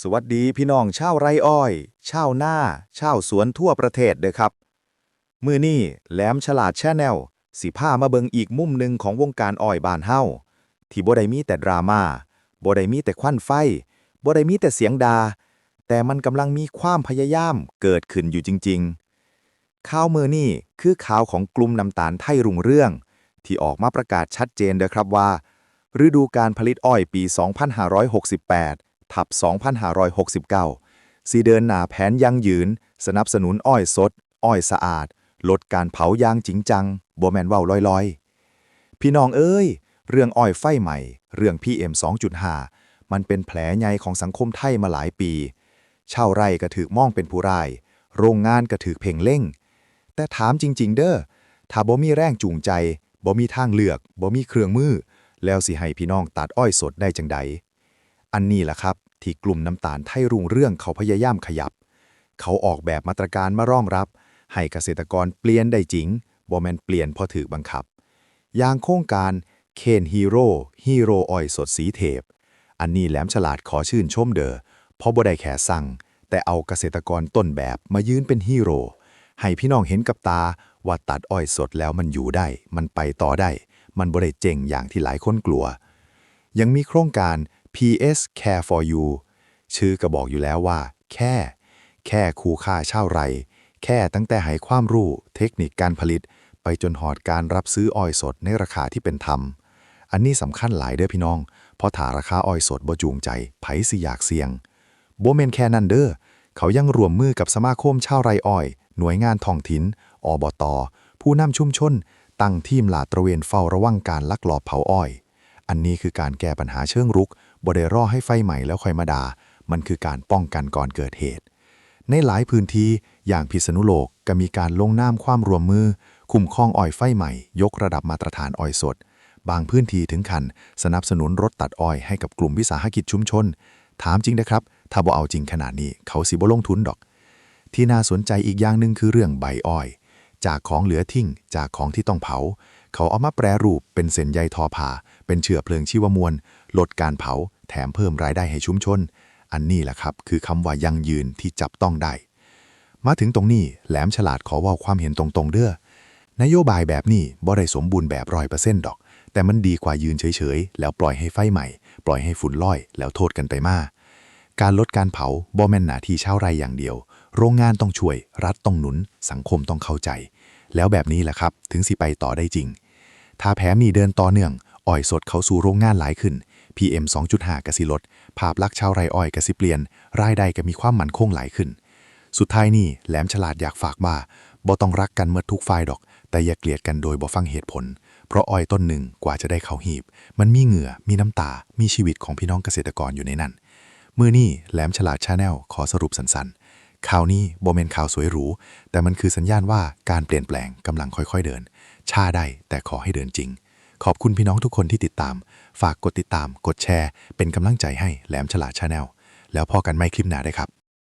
สวัสดีพี่น้องชาวไร่อ้อยชาวนาชาวสวนทั่วประเทศเด้อครับ มือนี่แหลมฉลาดแชแนลสิพามาเบิงอีกมุมหนึ่งของวงการอ้อยบานเฮาที่บ่ได้มีแต่ดราม่าบ่ได้มีแต่ควันไฟบ่ได้มีแต่เสียงดา แต่มันกำลังมีความพยายามเกิดขึ้นอยู่จริง ๆ ข่าวมือนี่คือข่าวของกลุ่มน้ำตาลไทยรุ่งเรื่อง ที่ออกมาประกาศชัดเจนเด้อครับว่า ฤดูการผลิตอ้อยปี 2568 ทับ 2569 สีเดินหน้าแผนยั่งยืน สนับสนุนอ้อยสด อ้อยสะอาด ลดการเผายางจริงจังบ่แมนว้าลอยๆ พี่น้องเอ้ย เรื่องอ้อยไฟใหม่ เรื่อง PM 2.5 มันเป็นแผลใหญ่ของสังคมไทยมาหลายปีชาวไร่ก็ถือมองเป็นผู้ร้าย โรงงานก็ถือเพ่งเล่ง แต่ถามจริง ๆ เด้อถ้าบ่มีแรงจูงใจบ่มีทางเลือกบ่มีเครื่องมือ แล้วสิให้พี่น้องตัดอ้อยสดได้จังใด อันนี้แหละครับ ที่กลุ่มน้ำตาลไทยรุ่งเรื่องเขาพยายามขยับ เขาออกแบบมาตรการมารองรับ ให้เกษตรกรเปลี่ยนได้จริงบ่แมนเปลี่ยนพอถือบังคับ อย่างโครงการเคนฮีโร่ฮีโร่อ้อยสดสีเทป อันนี้แหลมฉลาดขอชื่นชมเด้อเพราะบ่ได้แค่สั่ง แต่เอาเกษตรกรต้นแบบมายืนเป็นฮีโร่ให้พี่น้องเห็นกับตาว่าตัดอ้อยสดแล้วมันอยู่ได้ มันไปต่อได้ มันบ่ได้เจ๋งอย่างที่หลายคนกลัว ยังมีโครงการ PS Care for You ชื่อก็บอกอยู่แล้วว่า แค่ แค่คูค่าเช่าไร แค่ตั้งแต่ให้ความรู้ เทคนิคการผลิต ไปจนหอดการรับซื้ออ้อยสดในราคาที่เป็นธรรม อันนี้สำคัญหลายเด้อพี่น้อง เพราะถ้าราคาอ้อยสดบ่จูงใจไผสิอยากเสี่ยงโบ่แม่นแค่นั้นเด้อเขายังรวมมือกับสมาคมชาวไรอ้อย หน่วยงานท้องถิ่นอบตผู้นำชุมชน ตั้งทีมลาดตระเวนเฝ้าระวังการลักลอบเผาอ้อย อันนี้คือการแก้ปัญหาเชิงรุก บ่ได้รอให้ไฟใหม่แล้วค่อยมาด่ามันคือการป้องกันก่อนเกิดเหตุ ในหลายพื้นที่อย่างพิษณุโลกก็มีการลงนามความรวมมือ คุ้มครองอ้อยไฟใหม่ ยกระดับมาตรฐานอ้อยสด บางพื้นที่ถึงขันสนับสนุนรถตัดอ้อยให้กับกลุ่มวิสาหกิจชุมชน ถามจริงนะครับ ถ้าบ่เอาจริงขนาดนี้เขาสิบ่ลงทุนดอก ที่น่าสนใจอีกอย่างหนึ่งคือเรื่องใบอ้อย จากของเหลือทิ้งจากของที่ต้องเผา เขาเอามาแปรรูปเป็นเส้นใยทอผ้าเป็นเชื้อเพลิงชีวมวล ลดการเผา แถมเพิ่มรายได้ให้ชุมชน อันนี้แหละครับ คือคำว่ายั่งยืนที่จับต้องได้ มาถึงตรงนี้แหลมฉลาดขอว่าความเห็นตรงๆเด้อนโยบายแบบนี้บ่ได้สมบูรณ์แบบร้อยเปอร์เซ็นต์ดอก แต่มันดีกว่ายืนเฉยๆ แล้วปล่อยให้ไฟใหม่ ปล่อยให้ฝุ่นลอย แล้วโทษกันไปมา การลดการเผาบ่แม่นหนาที่ชาไรอย่างเดียว โรงงานต้องช่วย รัฐต้องหนุน สังคมต้องเข้าใจ แล้วแบบนี้แหละครับ ถึงสิไปต่อได้จริง ถ้าแผนมีเดินต่อเนื่องอ้อยสดเขาสู่โรงงานหลายขึ้น PM 2.5กสิลด ภาพลักษณ์ชาวไร่อ้อยกสิเปลี่ยน รายได้ก็มีความมั่นคงหลายขึ้น สุดท้ายนี่แหลมฉลาดอยากฝากว่าบ่ต้องรักกันเมื่อทุกฝ่ายดอก แต่อย่าเกลียดกันโดยบ่ฟังเหตุผล เพราะอ้อยต้นหนึ่งกว่าจะได้เขาหีบ มันมีเหงื่อ มีน้ำตา มีชีวิตของพี่น้องเกษตรกรอยู่ในนั้น มือนี่แหลมฉลาดชาแนลขอสรุปสั้นๆ ข่าวนี้โบเมนข่าวสวยหรู แต่มันคือสัญญาณว่าการเปลี่ยนแปลงกำลังค่อยๆเดิน ช้าได้แต่ขอให้เดินจริง ขอบคุณพี่น้องทุกคนที่ติดตาม ฝากกดติดตาม กดแชร์ เป็นกำลังใจให้แหลมฉลาดชาแนลแล้วพอกันไม่คลิปหน้าได้ครับ